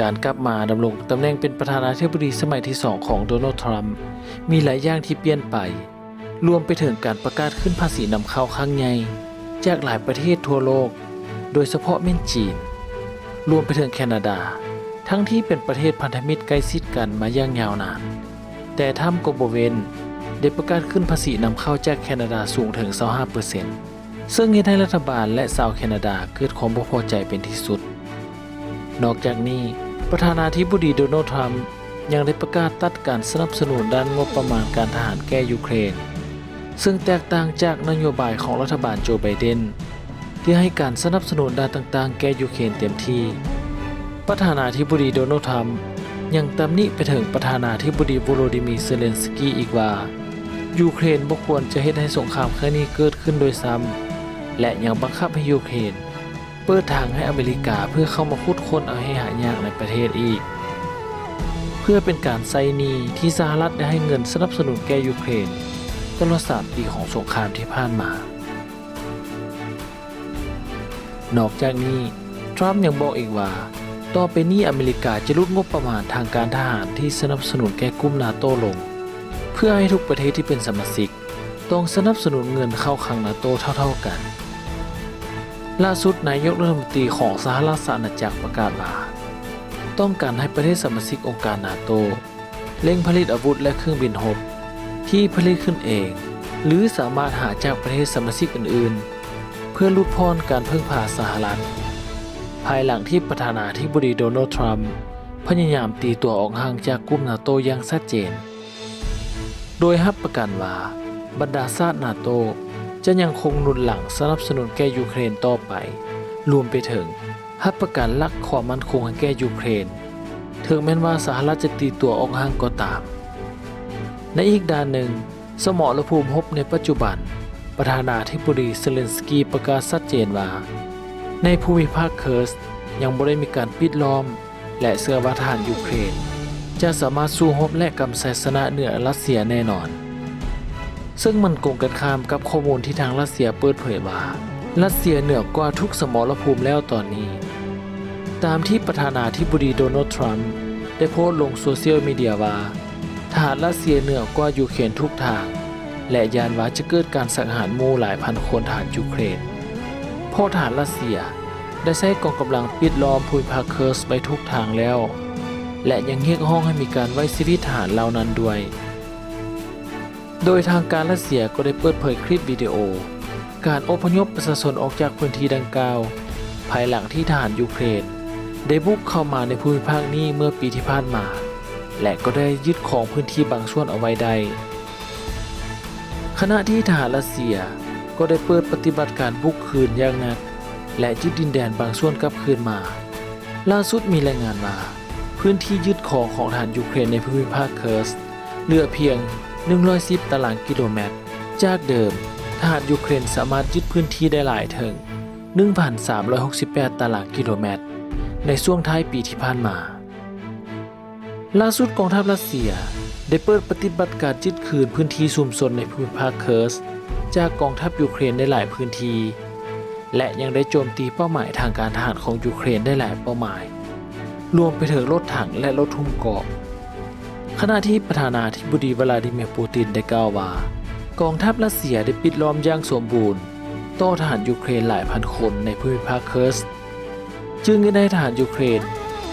การกลับมาดำรงตำแหน่งเป็นประธานาธิบดีสมัยที่สองของโดนัลด์ทรัมป์มีหลายอย่างที่เปลี่ยนไป รวมไปถึงการประกาศขึ้นภาษีนำเข้าครั้งใหญ่จากหลายประเทศทั่วโลก โดยเฉพาะเม่นจีน รวมไปถึงแคนาดา ทั้งที่เป็นประเทศพันธมิตรใกล้ชิดกันมาอย่างยาวนาน แต่ทรัมป์ก็บเวนได้ประกาศขึ้นภาษีนำเข้าจากแคนาดาสูงถึง 25%ซึ่งเฮ็ดให้รัฐบาลและชาวแคนาดาเกิดความบ่พอใจเป็นที่สุด นอกจากนี้ ประธานาธิบดีโดนัลด์ทรัมป์ยังได้ประกาศตัดการสนับสนุนด้านงบประมาณการทหารแก่ยูเครน ซึ่งแตกต่างจากนโยบายของรัฐบาลโจไบเดน ที่ให้การสนับสนุนด้านต่างๆ แก่ยูเครนเต็มที่ ประธานาธิบดีโดนัลด์ทรัมป์ยังตำหนิไปถึงประธานาธิบดีโวโลดิมีร์เซเลนสกี้อีกว่ายูเครนบ่ควรจะเฮ็ดให้สงครามครั้งนี้เกิดขึ้นโดยซ้ำและยังบังคับให้ยูเครน เปิดทางให้อเมริกาเพื่อเข้ามาคุดค้นเอาให้หายากในประเทศอีก เพื่อเป็นการไซนีที่สหรัฐได้ให้เงินสนับสนุนแก่ยูเครนตลอดสามปีของสงครามที่ผ่านมา นอกจากนี้ทรัมป์ยังบอกอีกว่า ต่อไปนี้อเมริกาจะลดงบประมาณทางการทหารที่สนับสนุนแก่กลุ่มนาโตลง เพื่อให้ทุกประเทศที่เป็นสมาชิกต้องสนับสนุนเงินเข้าคลังนาโตเท่า ๆกัน ล่าสุดนายกรัฐมนตรีของสหรัฐอาณาจักรประกาศว่าต้องการให้ประเทศสมาชิกองค์การนาโตเร่งผลิตอาวุธและเครื่องบินรบที่ผลิตขึ้นเอง หรือสามารถหาจากประเทศสมาชิกอื่นๆ เพื่อลดพรการพึ่งพาสหรัฐ ภายหลังที่ประธานาธิบดีโดนัลด์ทรัมป์พยายามตีตัวออกห่างจากกลุ่มนาโตอย่างชัดเจน โดยรับประกันว่าบรรดาชาตินาโต จะยังคงหนุนหลังสนับสนุนแก่ยูเครนต่อไป รวมไปถึงรับประกันลักความมั่นคงให้แก่ยูเครน ถึงแม้ว่าสหรัฐจะตีตัวออกห่างก็ตาม ในอีกด้านหนึ่ง สมรภูมิรบในปัจจุบัน ประธานาธิบดีเซเลนสกีประกาศชัดเจนว่า ในภูมิภาคเคิร์สยังบ่ได้มีการปิดล้อม และเสื้อว่าทหารยูเครน จะสามารถสู้รบและกำชัยชนะเหนือรัสเซียแน่นอน ซึ่งมันกงกันข้ามกับข้อมูลที่ทางรัสเซียเปิดเผยว่ารัสเซียเหนือกว่าทุกสมรภูมิแล้วตอนนี้ ตามที่ประธานาธิบดีโดนัลด์ทรัมป์ได้โพสต์ลงโซเชียลมีเดียว่าทหารรัสเซียเหนือกว่ายูเครนทุกทาง และยานว่าจะเกิดการสังหารหมู่หลายพันคนทหารยูเครนพราะทหารรัสเซียได้ใช้กองกำลังปิดล้อมภูมิภาคเคิร์สไปทุกทางแล้ว และยังเรียกร้องให้มีการไว้ชีวิตทหารเหล่านั้นด้วย โดยทางการรัสเซียก็ได้เปิดเผยคลิปวิดีโอ การอพยพประชาชนออกจากพื้นที่ดังกล่าว ภายหลังที่ทหารยูเครน ได้บุกเข้ามาในภูมิภาคนี้เมื่อปีที่ผ่านมา และก็ได้ยึดของพื้นที่บางส่วนเอาไว้ได้ขณะที่ทหารรัสเซียก็ได้เปิดปฏิบัติการบุกคืนอย่างหนัก และยึดดินแดนบางส่วนกลับคืนมา ล่าสุดมีรายงานว่าพื้นที่ยึดของของทหารยูเครนในภูมิภาคเคิร์สเหลือเพียง 110 ตารางกิโลเมตร จากเดิมทหารยูเครนสามารถยึดพื้นที่ได้หลายถึง 1,368 ตารางกิโลเมตร ในช่วงท้ายปีที่ผ่านมา ล่าสุดกองทัพรัสเซียได้เปิดปฏิบัติการยึดคืนพื้นที่ซุมซนในภูมิภาคเคิร์ส จากกองทัพยูเครนได้หลายพื้นที่ และยังได้โจมตีเป้าหมายทางการทหารของยูเครนได้หลายเป้าหมาย รวมไปถึงรถถังและรถทุ่มเกราะ ขณะที่ประธานาธิบดีวลาดิเมียร์ปูตินได้กล่าวว่า กองทัพรัสเซียได้ปิดล้อมอย่างสมบูรณ์ต่อทหารยูเครนหลายพันคนในภูมิภาคเคิร์สจึงได้ทหารยูเครน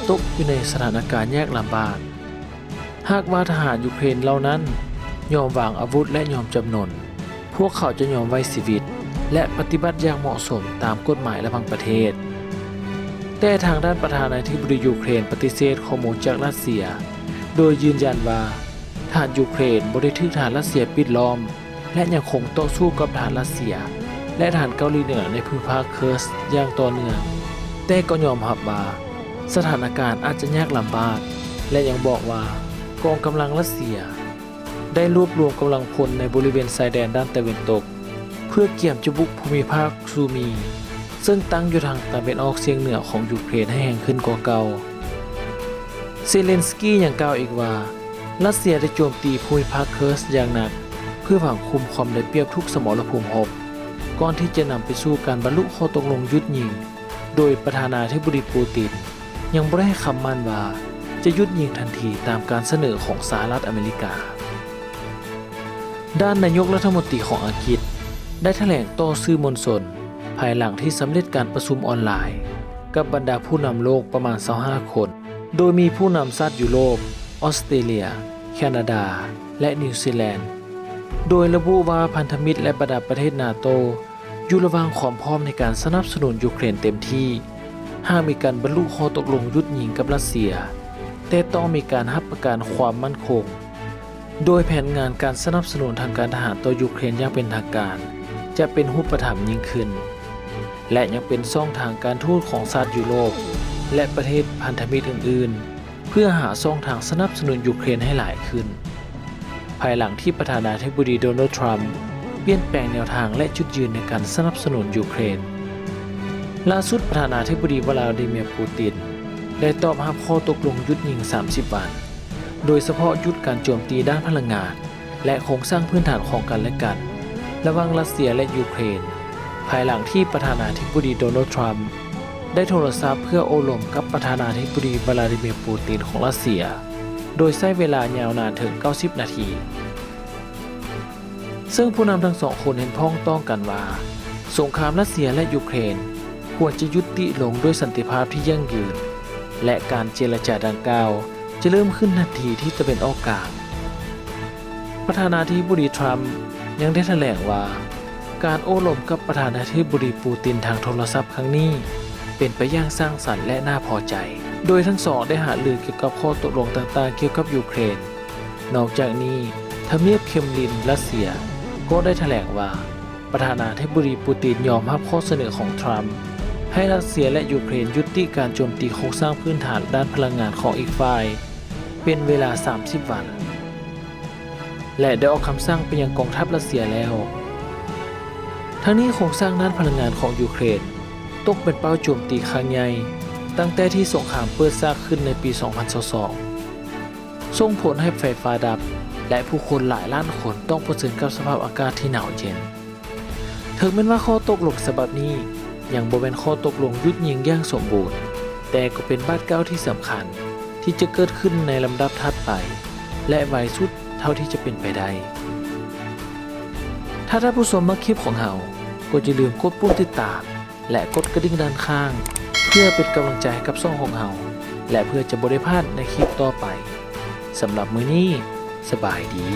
ตกอยู่ในสถานการณ์ยากลำบาก หากว่าทหารยูเครนเหล่านั้นยอมวางอาวุธและยอมจำนน พวกเขาจะยอมไว้ชีวิต และปฏิบัติอย่างเหมาะสมตามกฎหมายระหว่างประเทศ แต่ทางด้านประธานาธิบดียูเครนปฏิเสธข้อมูลจากรัสเซีย โดยยืนยันว่าทหารยูเครนบริทึกทหารรัสเซียปิดล้อม และยังคงต่อสู้กับทหารรัสเซีย และทหารเกาหลีเหนือในภูมิภาคเคิร์สอย่างต่อเนื่องแต่ก็ยอมรับว่าสถานการณ์อาจจะยากลำบาก และยังบอกว่ากองกำลังรัสเซีย ได้รวบรวมกำลังพลในบริเวณชายแดนด้านตะวันตก เพื่อเกี่ยมจะบุกภูมิภาคซูมี ซึ่งตั้งอยู่ทางตะวันออกเฉียงเหนือของยูเครนให้แห่งขึ้นกว่าเก่า เซเลนสกี้ยังกล่าวอีกว่า รัสเซียได้โจมตีภูมิภาคเคิร์สอย่างหนัก เพื่อหวังคุมความได้เปรียบทุกสมรภูมิรบก่อนที่จะนำไปสู่การบรรลุข้อตกลงยุดยิง โดยประธานาธิบดีปูตินยังบ่ได้ให้คำมั่นว่า จะยุดยิงทันทีตามการเสนอของสหรัฐอเมริกา ด้านนายกรัฐมนตรีของอังกฤษ ได้แถลงต่อสื่อมวลชนภายหลังที่สำเร็จการประชุมออนไลน์ กับบรรดาผู้นำโลกประมาณ 25 คน โดยมีผู้นำชาติยุโรป ออสเตรเลีย แคนาดา และนิวซีแลนด์ โดยระบุว่าพันธมิตรและบรรดาประเทศนาโต อยู่ระหว่างความพร้อมในการสนับสนุนยูเครนเต็มที่ หากมีการบรรลุข้อตกลงยุดยิงกับรัสเซีย แต่ต้องมีการรับประกันความมั่นคง โดยแผนงานการสนับสนุนทางการทหารต่อยูเครนอย่างเป็นทางการ จะเป็นรูปธรรมยิ่งขึ้น และยังเป็นช่องทางการทูตของชาติยุโรป และประเทศพันธมิตรอื่น ๆ เพื่อหาช่องทางสนับสนุนยูเครนให้หลายขึ้น ภายหลังที่ประธานาธิบดีโดนัลด์ทรัมป์เปลี่ยนแปลงแนวทางและจุดยืนในการสนับสนุนยูเครน ล่าสุดประธานาธิบดีวลาดิเมียร์ปูติน ได้ตอบรับข้อตกลงยุดยิง 30 วัน โดยเฉพาะยุดการโจมตีด้านพลังงาน และโครงสร้างพื้นฐานของกันและกัน ระหว่างรัสเซียและยูเครน ภายหลังที่ประธานาธิบดีโดนัลด์ทรัมป์ ได้โทรศัพท์เพื่อโอลมกับประธานาธิบดีวลาดิเมียร์ปูตินของรัสเซีย โดยใช้เวลายาวนานถึง 90 นาที ซึ่งผู้นำทั้งสองคนเห็นพ้องต้องกันว่า สงครามรัสเซียและยูเครน ควรจะยุติลงด้วยสันติภาพที่ยั่งยืน และการเจรจาดังกล่าวจะเริ่มขึ้นทันทีที่จะเป็นออกกลางประธานาธิบดีทรัมป์ยังได้แถลงว่า การโอ้ลมกับประธานาธิบดีปูตินทางโทรศัพท์ครั้งนี้ เป็นไปอย่างสร้างสรรค์และน่าพอใจ โดยทั้งสองได้หารือเกี่ยวกับข้อตกลงต่างๆ เกี่ยวกับยูเครน นอกจากนี้ทำเนียบเคมลินรัสเซีย ก็ได้แถลงว่า ประธานาธิบดีปูตินยอมรับข้อเสนอของทรัมป์ให้รัสเซียและยูเครนยุติการโจมตีโครงสร้างพื้นฐานด้านพลังงานของอีกฝ่าย เป็นเวลา 30 วัน และได้ออกคำสั่งไปยังกองทัพรัสเซียแล้ว ทั้งนี้โครงสร้างด้านพลังงานของยูเครน ตกเป็นเป้าโจมตีครั้งใหญ่ ตั้งแต่ที่สงครามเปิดซากขึ้นในปี 2022 ส่งผลให้ไฟฟ้าดับ และผู้คนหลายล้านคนต้องเผชิญกับสภาพอากาศที่หนาวเย็น ถึงแม้ว่าข้อตกลงฉบับนี้ยังบ่เป็นข้อตกลงยุดยิงย่างสมบูรณ์ แต่ก็เป็นบาดเก้าที่สำคัญที่จะเกิดขึ้นในลำดับถัดไป และไวสุดเท่าที่จะเป็นไปได้ ถ้าท่านผู้ชมมาคลิปของเราก็อย่าลืมกดปุ่มติดตาม และกดกระดิ่งด้านข้าง เพื่อเป็นกำลังใจให้กับซ่องของเฮาและเพื่อจะบริพลาดในคลิปต่อไปสำหรับมื้อนี้สบายดี